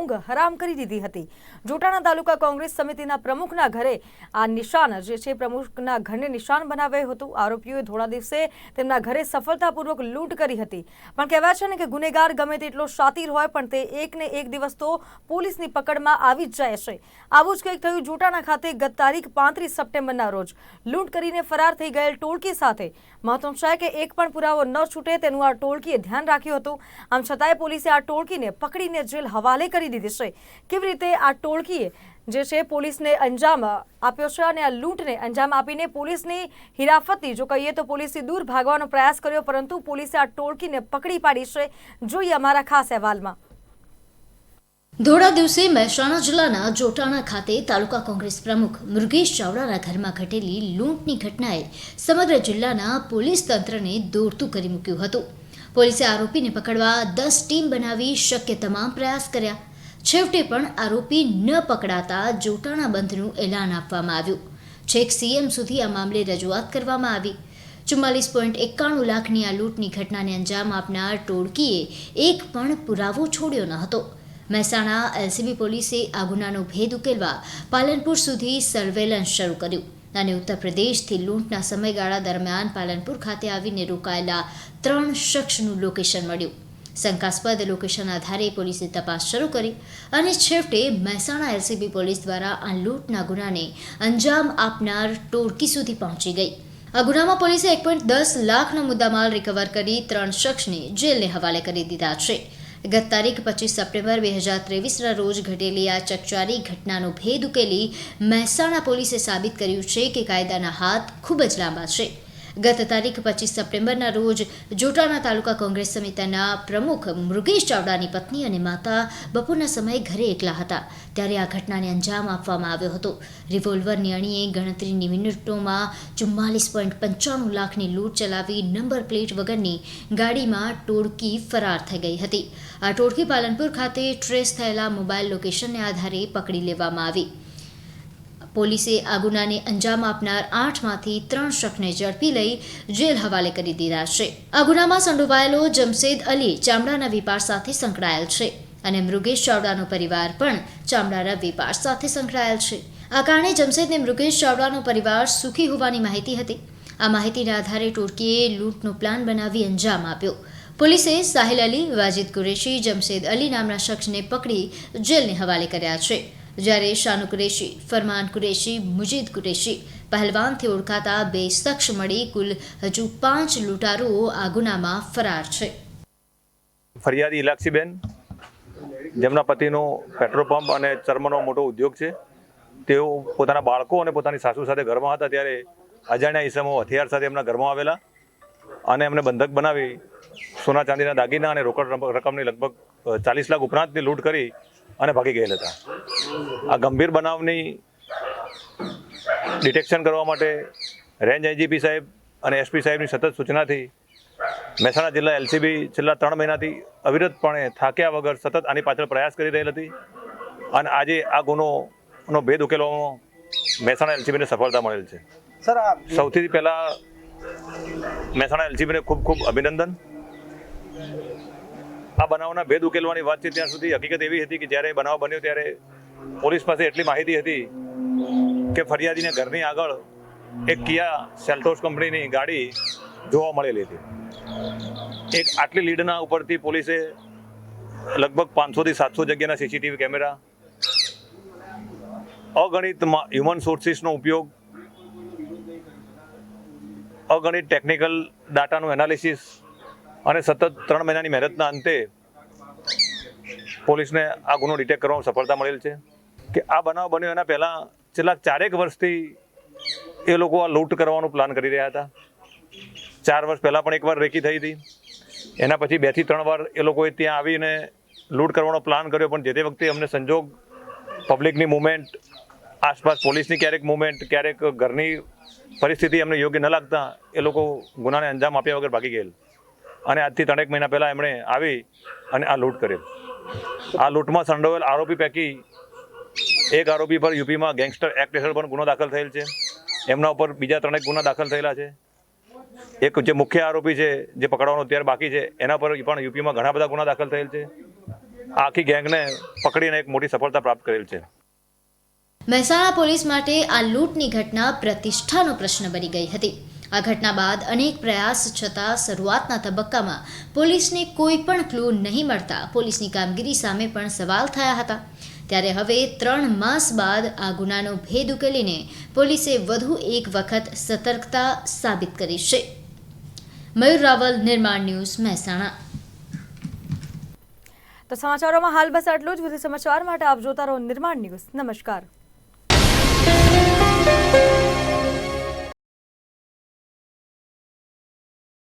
ઊંઘ હરામ કરી દીધી હતી. જોટાણા તાલુકા કોંગ્રેસ સમિતિના પ્રમુખના ઘરે આ નિશાન જે છે, પ્રમુખના ઘરને નિશાન બનાવ્યું હતું. આરોપીઓએ થોડા દિવસે તેમના ઘરે સફળતાપૂર્વક લૂંટ કરી હતી. પણ કહેવાય છે ને કે ગુનેગાર ગમે તેટલો શાતીર હોય, પણ તે એકને એક દિવસ તો પોલીસની પકડમાં આવી જ જાય છે. આવું જ કંઈક થયું જોટાણા ખાતે ગત તારીખ પાંત્રીસ સપ્ટેમ્બરના રોજ. લૂંટ કરીને ફરાર થઈ ગયેલ ટોળકી સાથે મહત્વનું છે કે એક પણ પુરાવો ન છૂટે, તેનું આ ટોળકીએ ધ્યાન રાખ્યું હતું. આમ છતાંય પોલીસે આ ટોળકીને પકડીને જેલ હવાલે કરી દીધી છે. કેવી રીતે આ ટોળકીએ જે છે પોલીસને અંજામ આપ્યો છે અને આ લૂંટને અંજામ આપીને પોલીસની હિરાફતથી જો કહીએ તો પોલીસથી દૂર ભાગવાનો પ્રયાસ કર્યો, પરંતુ પોલીસે આ ટોળકીને પકડી પાડી છે. જોઈએ અમારા ખાસ અહેવાલમાં. ધોળા દિવસે મહેસાણા જિલ્લાના જોટાણા ખાતે તાલુકા કોંગ્રેસ પ્રમુખ મુરગેશ ચાવડાના ઘરમાં ઘટેલી લૂંટની ઘટનાએ સમગ્ર જિલ્લાના પોલીસ તંત્રને દોડતું કરી મૂક્યું હતું. પોલીસે આરોપીને પકડવા દસ ટીમ બનાવી શક્ય તમામ પ્રયાસ કર્યા. છેવટે પણ આરોપી ન પકડાતા જોટાણા બંધનું એલાન આપવામાં આવ્યું. છેક સીએમ સુધી આ મામલે રજૂઆત કરવામાં આવી. ચુમ્માલીસ પોઈન્ટ એકાણું લાખની આ લૂંટની ઘટનાને અંજામ આપનાર ટોળકીએ એક પણ પુરાવો છોડ્યો ન હતો. મહેસાણા એલસીબી પોલીસે આ ગુનાનો ભેદ ઉકેલવા પાલનપુર સુધી સર્વેલન્સ શરૂ કર્યું અને ઉત્તર પ્રદેશથી લૂંટના સમયગાળા દરમિયાન પાલનપુર ખાતે આવીને રોકાયેલા ત્રણ શખ્સનું લોકેશન મળ્યું. શંકાસ્પદ લોકેશન આધારે પોલીસે તપાસ શરૂ કરી અને છેવટે મહેસાણા એલસીબી પોલીસ દ્વારા આ લૂંટના ગુનાને અંજામ આપનાર ટોળકી સુધી પહોંચી ગઈ. આ ગુનામાં પોલીસે એક પોઈન્ટ દસ લાખનો મુદ્દામાલ રિકવર કરી ત્રણ શખ્સને જેલને હવાલે કરી દીધા છે. ગત તારીખ પચીસ સપ્ટેમ્બર બે હજાર ત્રેવીસના રોજ ઘટેલી આ ચકચારી ઘટનાનો ભેદ ઉકેલી મહેસાણા પોલીસે સાબિત કર્યું છે કે કાયદાના હાથ ખૂબ જ લાંબા છે. ગત તારીખ પચીસ સપ્ટેમ્બરના રોજ જોટાણા તાલુકા કોંગ્રેસ સમિતિના પ્રમુખ મૃગેશ ચાવડાની પત્ની અને માતા બપોરના સમયે ઘરે એકલા હતા. ત્યારે આ ઘટનાને અંજામ આપવામાં આવ્યો હતો. રિવોલ્વરની અણીએ ગણતરીની મિનિટોમાં ચુમ્માલીસ પોઈન્ટ પંચાણું લાખની લૂંટ ચલાવી નંબર પ્લેટ વગરની ગાડીમાં ટોળકી ફરાર થઈ ગઈ હતી. આ ટોળકી પાલનપુર ખાતે ટ્રેસ થયેલા મોબાઈલ લોકેશનને આધારે પકડી લેવામાં આવી. પોલીસે આ ગુનાને અંજામ આપનાર આઠમાંથી ત્રણ શખ્સને ઝડપી લઈ જેલ હવાલે કરી દીધા છે. આ ગુનામાં સંડોવાયેલો જમશેદ અલી ચામડાના વેપાર સાથે સંકળાયેલ છે અને મૃગેશ ચાવડાનો પરિવાર પણ ચામડાના વેપાર સાથે સંકળાયેલ છે. આ કારણે જમશેદને મૃગેશ ચાવડાનો પરિવાર સુખી હોવાની માહિતી હતી. આ માહિતીના આધારે ટોળકીએ લૂંટનો પ્લાન બનાવી અંજામ આપ્યો. પોલીસે સાહિલ અલી, વાજિદ કુરેશી, જમશેદ અલી નામના શખ્સને પકડી જેલને હવાલે કર્યા છે. જ્યારે શાનુ કુરેશી, ફરમાન કુરેશી, મુજીદ કુરેશી, પહેલવાનથી ઓળખાતા બે શખ્સ મળી કુલ હજુ પાંચ લૂંટારુઓ આ ગુનામાં ફરાર છે. ફરિયાદી ઇલાક્ષીબેન જેમના પતિનો પેટ્રોલ પંપ અને ચર્મનો મોટો ઉદ્યોગ છે, તેઓ પોતાના બાળકો અને પોતાની સાસુ સાથે ઘરમાં હતા ત્યારે અજાણ્યા ઈસમો હથિયાર સાથે એમના ઘરમાં આવેલા અને એમને બંધક બનાવી સોના ચાંદીના દાગીના અને રોકડ રકમની લગભગ ચાલીસ લાખ ઉપરાંતની લૂંટ કરી અને ભાગી ગયેલા હતા. આ ગંભીર બનાવની ડિટેક્શન કરવા માટે રેન્જ આઈજીપી સાહેબ અને એસપી સાહેબની સતત સૂચનાથી મહેસાણા જિલ્લા એલસીબી છેલ્લા ત્રણ મહિનાથી અવિરતપણે થાક્યા વગર સતત આની પાછળ પ્રયાસ કરી રહેલ હતી અને આજે આ ગુનોનો ભેદ ઉકેલવામાં મહેસાણા એલસીબીને સફળતા મળેલ છે. સર સૌથી પહેલાં મહેસાણા એલસીબીને ખૂબ ખૂબ અભિનંદન. આ બનાવના ભેદ ઉકેલવાની વાત છે ત્યાં સુધી હકીકત એવી હતી કે જ્યારે બનાવ બન્યો ત્યારે પોલીસ પાસે એટલી માહિતી હતી કે ફરિયાદીને ઘરની આગળ એક કિયા સેલ્ટોસ કંપનીની ગાડી જોવા મળેલી હતી. એક આટલી લીડના ઉપરથી પોલીસે લગભગ પાંચસોથી સાતસો જગ્યાના સીસીટીવી કેમેરા, અગણિત હ્યુમન સોર્સિસનો ઉપયોગ, અગણિત ટેકનિકલ ડાટાનું એનાલિસિસ અને સતત ત્રણ મહિનાની મહેનતના અંતે પોલીસને આ ગુનો ડિટેક્ટ કરવામાં સફળતા મળેલ છે કે આ બનાવ બન્યો એના પહેલાં છેલ્લા ચારેક વર્ષથી એ લોકો આ લૂંટ કરવાનું પ્લાન કરી રહ્યા હતા. ચાર વર્ષ પહેલાં પણ એકવાર રેકી થઈ હતી. એના પછી બેથી ત્રણ વાર એ લોકોએ ત્યાં આવીને લૂંટ કરવાનો પ્લાન કર્યો, પણ જે તે વખતે અમને સંજોગ પબ્લિકની મુવમેન્ટ આસપાસ પોલીસની ક્યારેક મુવમેન્ટ ક્યારેક ઘરની પરિસ્થિતિ એમને યોગ્ય ન લાગતા એ લોકો ગુનાને અંજામ આપ્યા વગર ભાગી ગયેલ. અને આજથી ત્રણેક મહિના પહેલાં એમણે આવી અને આ લૂંટ કરેલ આ લૂંટમાં સંડોવેલ આરોપી પૈકી એક આરોપી પર યુપીમાં ગેંગસ્ટર એક્ટ હેઠળ પણ ગુનો દાખલ થયેલ છે. એમના ઉપર બીજા ત્રણેક ગુના દાખલ થયેલા છે. એક જે મુખ્ય આરોપી છે, જે પકડવાનો અત્યારે બાકી છે, એના પર પણ યુપીમાં ઘણા બધા ગુના દાખલ થયેલ છે. આખી ગેંગને પકડીને એક મોટી સફળતા પ્રાપ્ત કરેલ છે. મહેસાણા પોલીસ માટે આ લૂંટની ઘટના પ્રતિષ્ઠાનો પ્રશ્ન બની ગઈ હતી. આ ઘટના બાદ અનેક પ્રયાસ છતાં શરૂઆતના તબક્કામાં પોલીસને કોઈ પણ ક્લૂ નહીં મળતા. પોલીસની કામગીરી સામે પણ સવાલ થયા હતા. ત્યારે હવે ત્રણ માસ બાદ આ ગુનાનો ભેદ ઉકેલીને પોલીસે વધુ એક વખત સતર્કતા સાબિત કરી છે. મયુર રાવલ, નિર્માણ ન્યૂઝ, મહેસાણા. તો સમાચારોમાં હાલ બસ આટલું જ. વધુ સમાચાર માટે આપ જોતા રહો નિર્માણ ન્યૂઝ. નમસ્કાર.